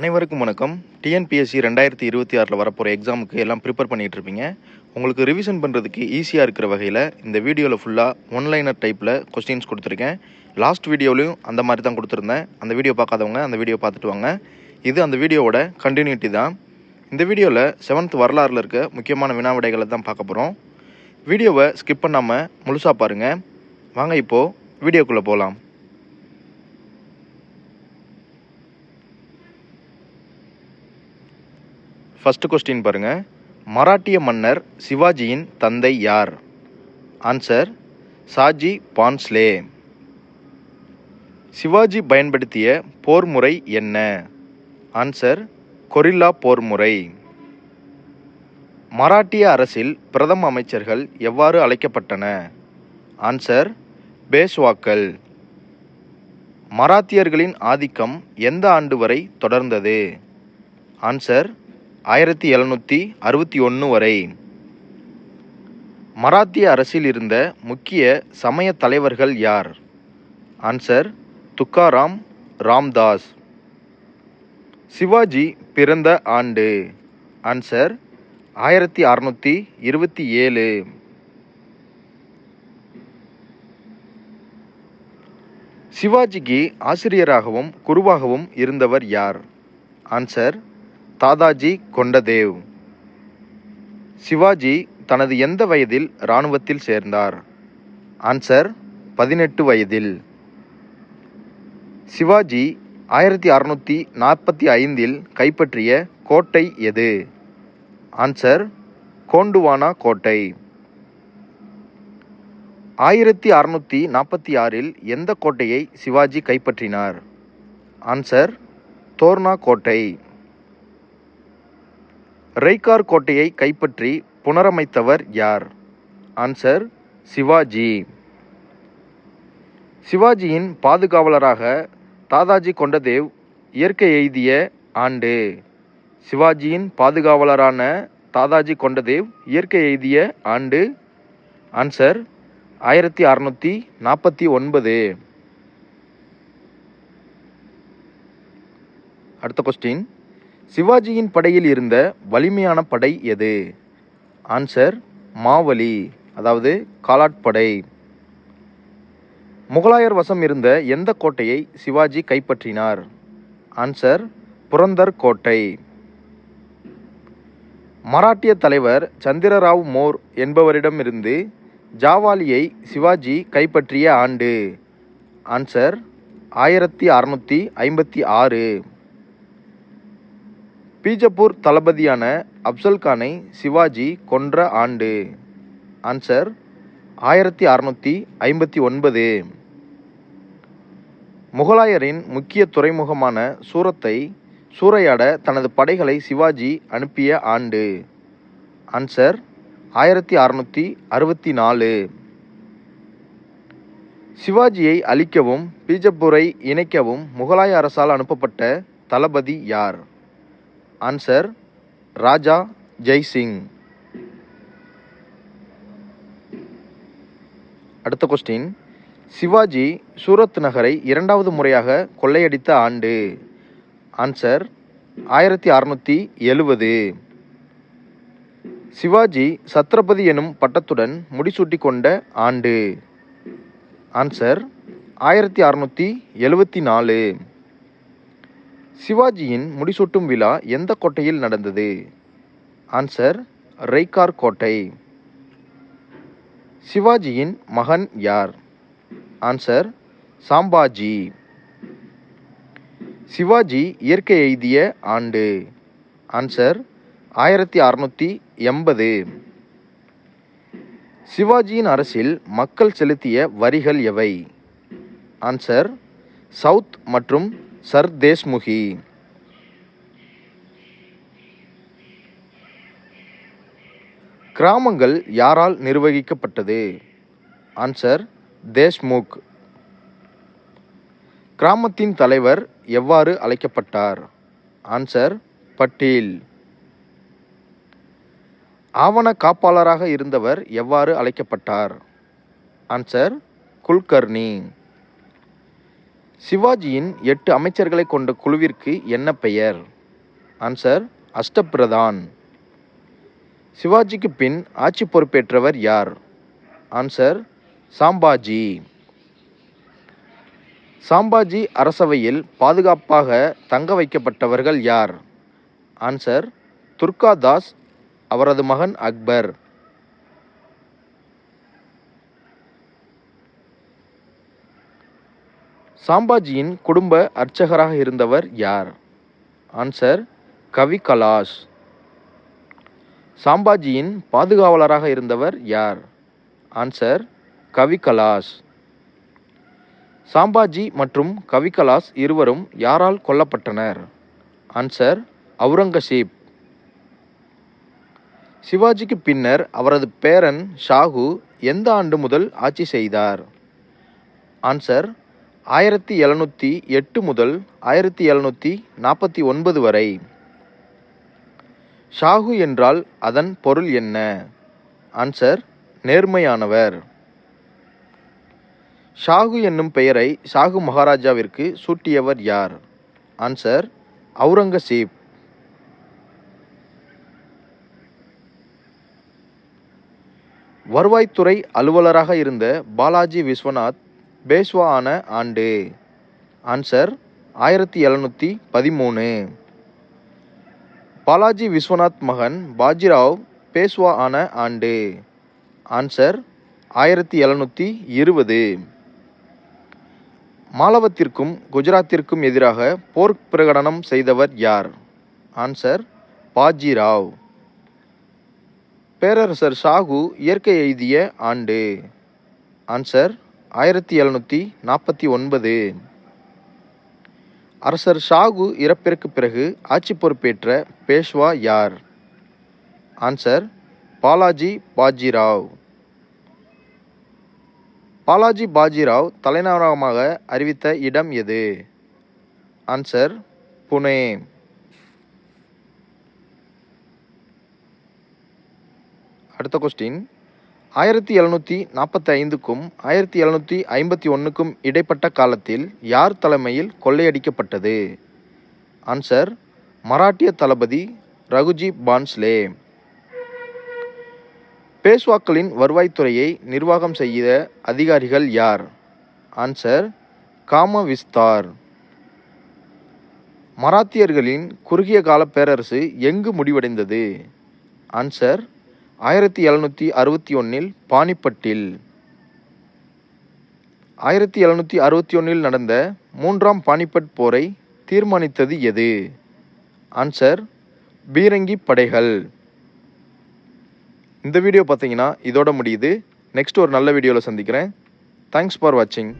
அனைவருக்கும் வணக்கம். டிஎன்பிஎஸ்சி ரெண்டாயிரத்தி இருபத்தி ஆறில் வரப்போகிற எக்ஸாமுக்கு எல்லாம் ப்ரிப்பேர் பண்ணிகிட்டு இருப்பீங்க உங்களுக்கு ரிவிஷன் பண்ணுறதுக்கு ஈஸியாக இருக்கிற வகையில் இந்த வீடியோவில் ஃபுல்லாக ஒன்லைனர் டைப்பில் கொஸ்டின்ஸ் கொடுத்துருக்கேன். லாஸ்ட் வீடியோலையும் அந்த மாதிரி தான் கொடுத்துருந்தேன். அந்த வீடியோ பார்க்காதவங்க அந்த வீடியோ பார்த்துட்டு வாங்க. இது அந்த வீடியோவோட கண்டினியூட்டி தான். இந்த வீடியோவில் செவன்த் வரலாறில் இருக்க முக்கியமான வினா விடைகளை தான் பார்க்க போகிறோம் வீடியோவை ஸ்கிப் பண்ணாமல் முழுசாக பாருங்கள் வாங்க இப்போது வீடியோக்குள்ளே போகலாம் ஃபஸ்ட்டு கொஸ்டின் பாருங்க. மராட்டிய மன்னர் சிவாஜியின் தந்தை யார்? ஆன்சர் சாஜி பான்ஸ்லே. சிவாஜி பயன்படுத்திய போர் முறை என்ன? ஆன்சர் கொரில்லா போர் முறை மராட்டிய அரசில் பிரதம அமைச்சர்கள் எவ்வாறு அழைக்கப்பட்டன? ஆன்சர் பேஷ்வாக்கள் மராத்தியர்களின் ஆதிக்கம் எந்த ஆண்டு வரை தொடர்ந்தது? ஆன்சர் ஆயிரத்தி எழுநூற்றி அறுபத்தி ஒன்று வரை. மராத்திய அரசில் இருந்த முக்கிய சமய தலைவர்கள் யார்? ஆன்சர் துக்காராம் ராம்தாஸ். சிவாஜி பிறந்த ஆண்டு. ஆன்சர் ஆயிரத்தி அறுநூற்றி இருபத்தி ஏழு. சிவாஜிக்கு ஆசிரியராகவும் குருவாகவும் இருந்தவர் யார்? ஆன்சர் தாதாஜி கொண்டதேவ் சிவாஜி தனது எந்த வயதில் இராணுவத்தில் சேர்ந்தார்? ஆன்சர் பதினெட்டு வயதில். சிவாஜி ஆயிரத்தி அறுநூற்றி நாற்பத்தி ஐந்தில் கைப்பற்றிய கோட்டை எது? ஆன்சர் கோண்டுவானா கோட்டை. ஆயிரத்தி அறுநூற்றி நாற்பத்தி ஆறில் எந்த கோட்டையை சிவாஜி கைப்பற்றினார்? ஆன்சர் தோர்னா கோட்டை. ரெய்கார் கோட்டையை கைப்பற்றி புனரமைத்தவர் யார்? ஆன்சர் சிவாஜி. சிவாஜியின் பாதுகாவலராக தாதாஜி கொண்டதேவ் இயற்கை எய்திய ஆண்டு. சிவாஜியின் பாதுகாவலரான தாதாஜி கொண்டதேவ் இயற்கை எய்திய ஆண்டு. ஆன்சர் ஆயிரத்தி அறநூற்றி நாற்பத்தி ஒன்பது. அடுத்த கொஸ்டின் சிவாஜியின் படையில் இருந்த வலிமையான படை எது? ஆன்சர் மாவலி அதாவது காலாட் படை முகலாயர் வசம் இருந்த எந்த கோட்டையை சிவாஜி கைப்பற்றினார்? ஆன்சர் புரந்தர் கோட்டை. மராட்டிய தலைவர் சந்திரராவ் மோர் என்பவரிடமிருந்து ஜாவாலியை சிவாஜி கைப்பற்றிய ஆண்டு. ஆன்சர் ஆயிரத்தி அறநூற்றி ஐம்பத்தி ஆறு. பீஜப்பூர் தளபதியான அப்சல்கானை சிவாஜி கொன்ற ஆண்டு. ஆன்சர் ஆயிரத்தி அறநூற்றி ஐம்பத்தி ஒன்பது. முகலாயரின் முக்கிய துறைமுகமான சூரத்தை சூறையாட தனது படைகளை சிவாஜி அனுப்பிய ஆண்டு. ஆன்சர் ஆயிரத்தி அறநூற்றி அறுபத்தி நாலு. சிவாஜியை அழிக்கவும் பீஜப்பூரை இணைக்கவும் முகலாய அரசால் அனுப்பப்பட்ட தளபதி யார்? ஆன்சர் ராஜா ஜெய்சிங் அடுத்த கொஸ்டின் சிவாஜி சூரத் நகரை இரண்டாவது முறையாக கொள்ளையடித்த ஆண்டு. ஆன்சர் ஆயிரத்தி அறுநூற்றி எழுவது. சிவாஜி சத்ரபதி எனும் பட்டத்துடன் முடிசூட்டி கொண்ட ஆண்டு. ஆன்சர் ஆயிரத்தி அறுநூற்றி எழுவத்தி நாலு. சிவாஜியின் முடிசூட்டும் விழா எந்த கோட்டையில் நடந்தது? ஆன்சர் ரெய்கார் கோட்டை. சிவாஜியின் மகன் யார்? ஆன்சர் சாம்பாஜி சிவாஜி இயற்கை எய்திய ஆண்டு. ஆன்சர் ஆயிரத்தி அறுநூற்றி எண்பது. சிவாஜியின் அரசில் மக்கள் செலுத்திய வரிகள் எவை? ஆன்சர் சவுத் மற்றும் சர் தேஷ்முகி. கிராமங்கள் யாரால் நிர்வகிக்கப்பட்டது? ஆன்சர் தேஷ்முக். கிராமத்தின் தலைவர் எவ்வாறு அழைக்கப்பட்டார்? ஆன்சர் பட்டீல். ஆவண காப்பாளராக இருந்தவர் எவ்வாறு அழைக்கப்பட்டார்? ஆன்சர் குல்கர்னி சிவாஜியின் எட்டு அமைச்சர்களை கொண்ட குழுவிற்கு என்ன பெயர்? ஆன்சர் அஷ்டபிரதான். சிவாஜிக்கு பின் ஆட்சி பொறுப்பேற்றவர் யார்? ஆன்சர் சாம்பாஜி. சாம்பாஜி அரசவையில் பாதுகாப்பாக தங்க வைக்கப்பட்டவர்கள் யார்? ஆன்சர் துர்காதாஸ் அவரது மகன் அக்பர். சாம்பாஜியின் குடும்ப அர்ச்சகராக இருந்தவர் யார்? ஆன்சர் கவி கலாஷ். சாம்பாஜியின் பாதுகாவலராக இருந்தவர் யார்? ஆன்சர் கவி கலாஷ். சாம்பாஜி மற்றும் கவி கலாஷ் இருவரும் யாரால் கொல்லப்பட்டனர்? ஆன்சர் அவுரங்கசீப். சிவாஜிக்கு பின்னர் அவரது பேரன் ஷாகு எந்த ஆண்டு முதல் ஆட்சி செய்தார்? ஆன்சர் ஆயிரத்தி எழுநூற்றி எட்டு முதல் ஆயிரத்தி எழுநூற்றி நாற்பத்தி ஒன்பது வரை. ஷாகு என்றால் அதன் பொருள் என்ன? ஆன்சர் நேர்மையானவர். ஷாகு என்னும் பெயரை ஷாகு மகாராஜாவிற்கு சூட்டியவர் யார்? ஆன்சர் அவுரங்கசீப் வருவாய்த்துறை அலுவலராக இருந்த பாலாஜி விஸ்வநாத் பேஷ்வா ஆன ஆண்டு. ஆன்சர் ஆயிரத்தி எழுநூற்றி பதிமூணு. பாலாஜி விஸ்வநாத் மகன் பாஜிராவ் பேஷ்வா ஆன ஆண்டு. ஆன்சர் ஆயிரத்தி எழுநூற்றி இருபது. மாலவத்திற்கும் குஜராத்திற்கும் எதிராக போர் பிரகடனம் செய்தவர் யார்? ஆன்சர் பாஜிராவ். பேரரசர் ஷாகு இயற்கை எய்திய ஆண்டு. ஆன்சர் ஆயிரத்தி எழுநூற்றி நாற்பத்தி ஒன்பது. அரசர் ஷாகு இறப்பிற்கு பிறகு ஆட்சி பொறுப்பேற்ற பேஷ்வா யார்? ஆன்சர் பாலாஜி பாஜிராவ். பாலாஜி பாஜிராவ் தலைநகரமாக அறிவித்த இடம் எது? ஆன்சர் புனே. அடுத்த கொஸ்டின். ஆயிரத்தி எழுநூற்றி நாற்பத்தி ஐந்துக்கும் ஆயிரத்தி எழுநூற்றி ஐம்பத்தி ஒன்றுக்கும் இடைப்பட்ட காலத்தில் யார் தலைமையில் கொள்ளையடிக்கப்பட்டது? ஆன்சர் மராட்டிய தளபதி ரகுஜி பான்ஸ்லே. பேஷ்வாக்களின் வருவாய்த்துறையை நிர்வாகம் செய்த அதிகாரிகள் யார்? ஆன்சர் காம விஸ்தார் மராத்தியர்களின் குறுகிய கால பேரரசு எங்கு முடிவடைந்தது? ஆன்சர் ஆயிரத்தி எழுநூற்றி அறுபத்தி ஒன்றில் பானிப்பட்டில் ஆயிரத்தி எழுநூற்றி அறுபத்தி ஒன்றில் நடந்த மூன்றாம் பானிபட் போரை தீர்மானித்தது எது? ஆன்சர் பீரங்கி படைகள். இந்த வீடியோ பார்த்தீங்கன்னா இதோட முடியுது. நெக்ஸ்ட் ஒரு நல்ல வீடியோவில் சந்திக்கிறேன். தேங்க்ஸ் ஃபார் வாட்சிங்